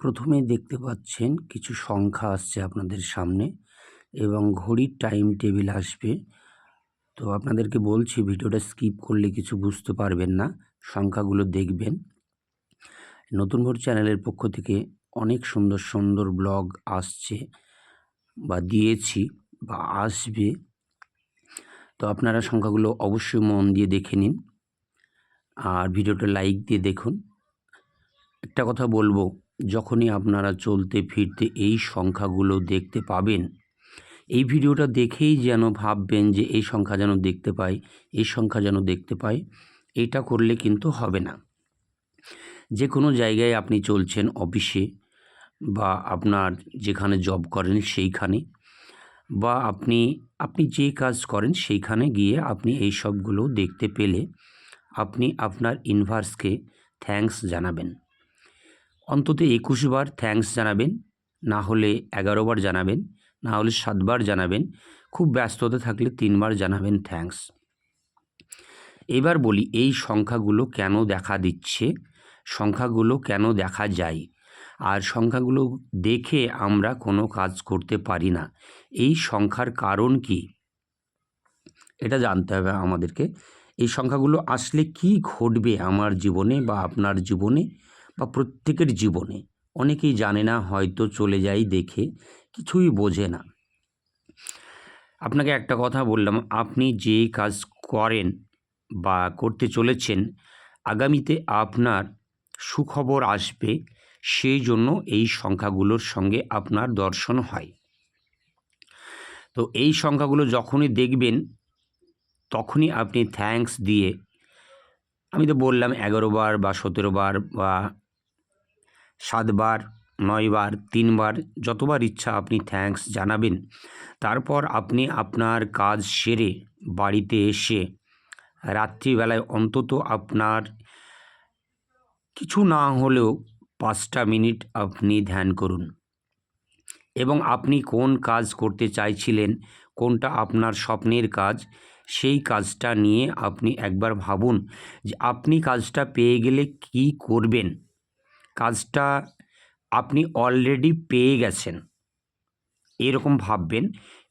প্রথমেই দেখতে পাচ্ছেন কিছু সংখ্যা আসছে আপনাদের সামনে এবং ঘড়ির টাইম টেবিল আসবে। তো আপনাদেরকে বলছি ভিডিওটা স্কিপ করলে কিছু বুঝতে পারবেন না, সংখ্যাগুলো দেখবেন। নতুন ভোর চ্যানেলের পক্ষ থেকে অনেক সুন্দর সুন্দর ব্লগ আসছে বা দিয়েছি বা আসবে। তো আপনারা সংখ্যাগুলো অবশ্যই মন দিয়ে দেখে নিন আর ভিডিওটা লাইক দিয়ে দেখুন। একটা কথা বলব যখনই আপনারা চলতে ফিরতে এই সংখ্যাগুলো দেখতে পাবেন, এই ভিডিওটা দেখেই যেন ভাববেন যে এই সংখ্যা যেন দেখতে পাই, এই সংখ্যা যেন দেখতে পাই, এটা করলে কিন্তু হবে না। যে কোনো জায়গায় আপনি চলছেন অফিসে বা আপনার যেখানে জব করেন সেইখানে বা আপনি আপনি যে কাজ করেন সেইখানে গিয়ে আপনি এই সবগুলো দেখতে পেলে আপনি আপনার ইনভার্সকে থ্যাঙ্কস জানাবেন। অন্তত একুশ বার থ্যাঙ্কস জানাবেন, না হলে এগারো বার জানাবেন, না হলে সাতবার জানাবেন, খুব ব্যস্ততা থাকলে তিনবার জানাবেন থ্যাঙ্কস এবার বলি, এই সংখ্যাগুলো কেন দেখা দিচ্ছে? সংখ্যাগুলো কেন দেখা যায়? আর সংখ্যাগুলো দেখে আমরা কোনো কাজ করতে পারি না। এই সংখ্যার কারণ কি? এটা জানতে হবে আমাদেরকে। এই সংখ্যাগুলো আসলে কি ঘটবে আমার জীবনে বা আপনার জীবনে? বা প্রত্যেকের জীবনে। অনেকেই জানে না, হয়তো চলে যায় দেখে, কিছুই বোঝে না। আপনাকে একটা কথা বললাম, আপনি যে কাজ করেন বা করতে চলেছেন, আগামীতে আপনার সুখবর আসবে, সেই জন্য এই সংখ্যাগুলোর সঙ্গে আপনার দর্শন হয়। তো এই সংখ্যাগুলো যখনই দেখবেন, তখনই আপনি থ্যাঙ্কস দিয়ে, আমি তো বললাম এগারো বার বা সতেরো বার বা সাতবার, নয়বার, তিনবার, যতবার ইচ্ছা আপনি থ্যাঙ্কস জানাবেন। তারপর আপনি আপনার কাজ সেরে বাড়িতে এসে রাত্রিবেলায় অন্তত আপনার কিছু না হলেও পাঁচটা মিনিট আপনি ধ্যান করুন। এবং আপনি কোন কাজ করতে চাইছিলেন, কোনটা আপনার স্বপ্নের কাজ, সেই কাজটা নিয়ে আপনি একবার ভাবুন যে আপনি কাজটা পেয়ে গেলে কি করবেন। কাজটা আপনি অলরেডি পেয়ে গেছেন। এরকম ভাববেন,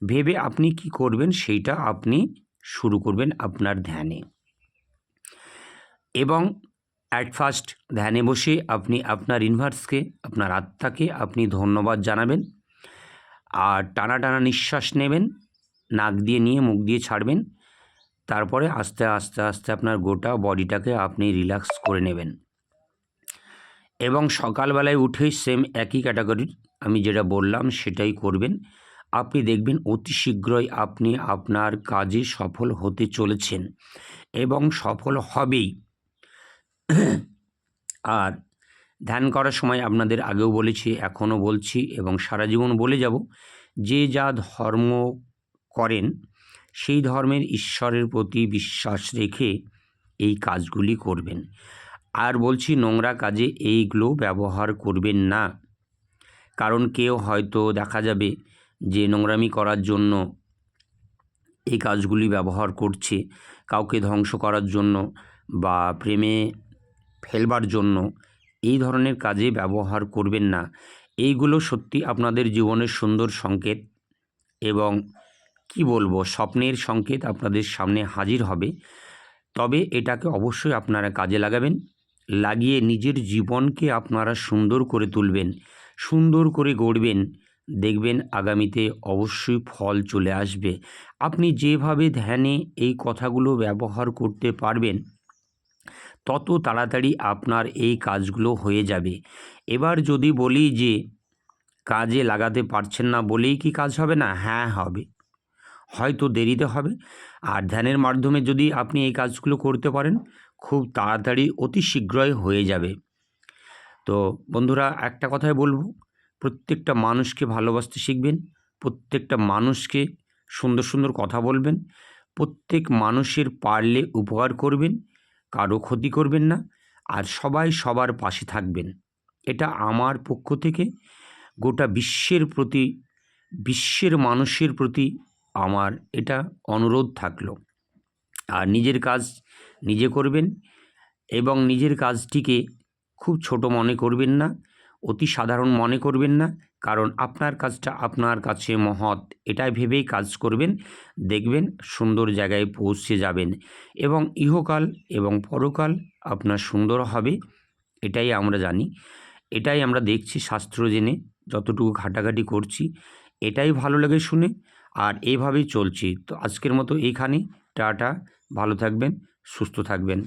ভেবে আপনি কি করবেন সেইটা আপনি শুরু করবেন আপনার ধ্যানে। এবং অ্যাট ফার্স্ট ধ্যানে বসে আপনি আপনার ইনভার্সকে আপনার আত্মাকে আপনি ধন্যবাদ জানাবেন। আর টানা টানা নিঃশ্বাস নেবেন, নাক দিয়ে নিয়ে মুখ দিয়ে ছাড়বেন। তারপরে আস্তে আস্তে আস্তে আপনার গোটা বডিটাকে আপনি রিল্যাক্স করে নেবেন। এবং সকালবেলায় উঠেই সেম একই ক্যাটাগরির আমি যেটা বললাম সেটাই করবেন। আপনি দেখবেন অতি শীঘ্রই আপনি আপনার কাজে সফল হতে চলেছেন এবং সফল হবেই। আর ধ্যান করার সময় আপনাদের আগেও বলেছি, এখনও বলছি এবং সারা জীবন বলে যাব, যে যা ধর্ম করেন সেই ধর্মের ঈশ্বরের প্রতি বিশ্বাস রেখে এই কাজগুলি করবেন। আর বলছি, নোংরা কাজে এইগুলো ব্যবহার করবেন না। কারণ কেউ হয়তো দেখা যাবে যে নোংরামি করার জন্য এই কাজগুলি ব্যবহার করছে। কাউকে ধ্বংস করার জন্য বা প্রেমে ফেলবার জন্য এই ধরনের কাজে ব্যবহার করবেন না। এইগুলো সত্যি আপনাদের জীবনের সুন্দর সংকেত এবং কি বলব, স্বপ্নের সংকেত আপনাদের সামনে হাজির হবে। তবে এটাকে অবশ্যই আপনারা কাজে লাগাবেন। লাগিয়ে নিজের জীবনকে আপনারা সুন্দর করে তুলবেন, সুন্দর করে গড়বেন। দেখবেন আগামীতে অবশ্যই ফল চলে আসবে। আপনি যেভাবে ধ্যানে এই কথাগুলো ব্যবহার করতে পারবেন, তত তাড়াতাড়ি আপনার এই কাজগুলো হয়ে যাবে। এবার যদি বলি যে, কাজে লাগাতে পারছেন না বলেই কি কাজ হবে না? হ্যাঁ হবে। হয়তো দেরিতে হবে। আর ধ্যানের মাধ্যমে যদি আপনি এই কাজগুলো করতে পারেন, খুব তাড়াতাড়ি অতি শীঘ্রই হয়ে যাবে। তো বন্ধুরা, একটা কথাই বলব, প্রত্যেকটা মানুষকে ভালোবাসতে শিখবেন, প্রত্যেকটা মানুষকে সুন্দর সুন্দর কথা বলবেন, প্রত্যেক মানুষের পারলে উপকার করবেন, কারও ক্ষতি করবেন না, আর সবাই সবার পাশে থাকবেন। এটা আমার পক্ষ থেকে গোটা বিশ্বের প্রতি, বিশ্বের মানুষের প্রতি আমার এটা অনুরোধ থাকল। আর নিজের কাজ নিজে করবেন এবং নিজের কাজটিকে খুব ছোট মনে করবেন না, অতি সাধারণ মনে করবেন না, কারণ আপনার কাজটা আপনার কাছে মহৎ। এটাই ভেবেই কাজ করবেন, দেখবেন সুন্দর জায়গায় পৌঁছে যাবেন এবং ইহকাল এবং পরকাল আপনার সুন্দর হবে, এটাই আমরা জানি। এটাই আমরা দেখছি শাস্ত্র জেনে যতটুকু ঘাটাঘাটি করছি, এটাই ভালো লাগে শুনে। আর এইভাবেই চলছি। তো আজকের মতো এইখানেই। টাটা। ভালো থাকবেন সুস্থ থাকবেন।